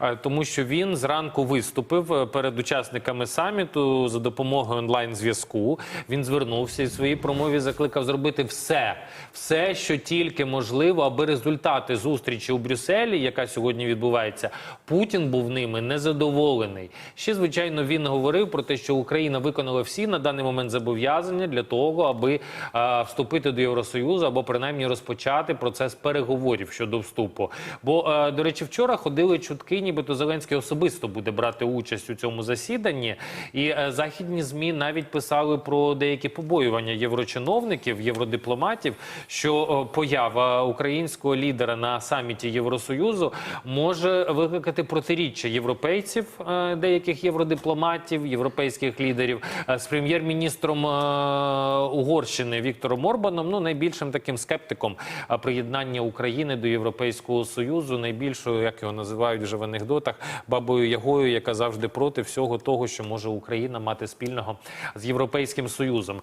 е, тому що він зранку виступив е, перед учасниками саміту за допомогою онлайн-зв'язку. Він звернувся і в своїй промові закликав зробити все, все, що тільки можливо, аби результати зустрічі у Брюсселі, яка сьогодні відбувається, Путін був ними незадоволений. Ще звичайно він говорив про те, що Україна виконала всі на даний момент зобов'язання для того, аби е, вступити до Євросоюзу або принаймні розпочати процес переговорів щодо вступу. Бо, е, до речі, вчора ходили чутки, нібито Зеленський особисто буде брати участь у цьому засіданні, і е, західні змі навіть писали про деякі побоювання єврочиновників, євродипломатів, що е, поява українського лідера на саміті Євросоюзу може викликати протиріччя європейців, е, деяких євродипломатів, європейських лідерів з прем'єр-міністром Угорщини Віктором Орбаном, ну найбільшим таким скептиком приєднання України до Європейського союзу, найбільшою, як його називають вже в анекдотах, бабою Ягою, яка завжди проти всього того, що може Україна мати спільного з європейським союзом.